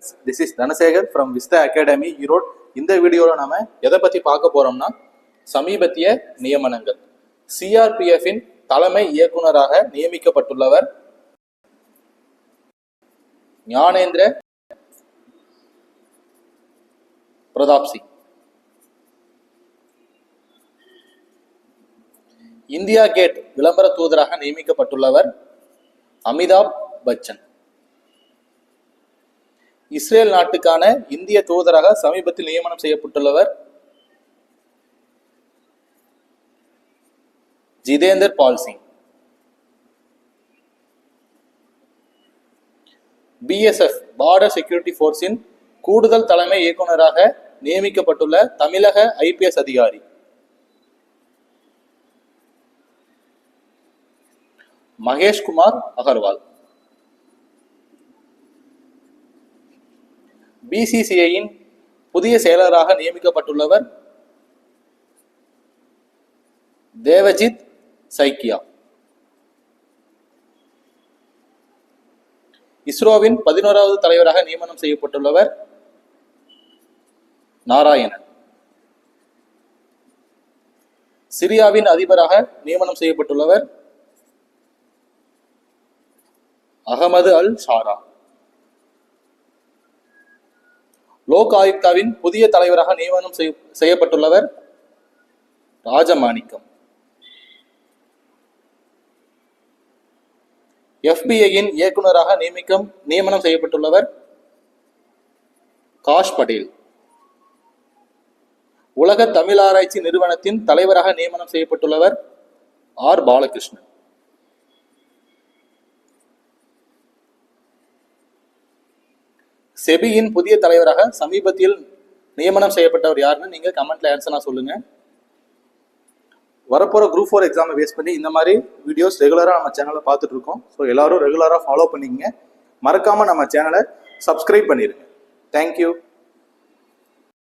Friends this is Dhanasekar from Vista academy Erode இந்த வீடியோவில் நாம் எதை பற்றி பார்க்க போகிறோம்னா சமீபத்திய நியமனங்கள். சிஆர்பிஎஃபின் தலைமை இயக்குநராக நியமிக்கப்பட்டுள்ளவர் ஞானேந்திர பிரதாப் சிங். இந்தியா கேட் விளம்பர தூதராக நியமிக்கப்பட்டுள்ளவர் அமிதாப் பச்சன். இஸ்ரேல் நாட்டுக்கான இந்திய தூதராக சமீபத்தில் நியமனம் செய்யப்பட்டுள்ளவர் Jitender Pal Singh. BSF border security ஃபோர்ஸின் கூடுதல் தலைமை இயக்குனராக நியமிக்கப்பட்டுள்ள தமிழக ஐபிஎஸ் அதிகாரி. மகேஷ்குமார் அகர்வால். பிசிசிஐயின் புதிய செயலராக நியமிக்கப்பட்டுள்ளவர் தேவஜித் சைக்கியா. இஸ்ரோவின் பதினோராவது தலைவராக நியமனம் செய்யப்பட்டுள்ளவர் நாராயணன். சிரியாவின் அதிபராக நியமனம் செய்யப்பட்டுள்ளவர் அகமது அல் ஷாரா லோக் ஆயுக்தாவின் புதிய தலைவராக நியமனம் செய்யப்பட்டுள்ளவர் ராஜமாணிக்கம். எஃபிஐயின் இயக்குனராக நியமிக்கம் நியமனம் செய்யப்பட்டுள்ளவர் காஷ் பட்டேல் உலக தமிழ் ஆராய்ச்சி நிறுவனத்தின் தலைவராக நியமனம் செய்யப்பட்டுள்ளவர் ஆர். பாலகிருஷ்ணன். செபியின் புதிய தலைவராக சமீபத்தில் நியமனம் செய்யப்பட்டவர் யாருன்னு நீங்கள் கமெண்ட்ல ஆன்சரா சொல்லுங்க. வரப்போற குரூப் ஃபோர் எக்ஸாமை பேஸ் பண்ணி இந்த மாதிரி வீடியோஸ் ரெகுலராக நம்ம சேனலை பார்த்துட்டு இருக்கோம் ஸோ எல்லாரும் ரெகுலராக ஃபாலோ பண்ணிக்கங்க. மறக்காம நம்ம சேனலை சப்ஸ்கிரைப் பண்ணிடுங்க தேங்க்யூ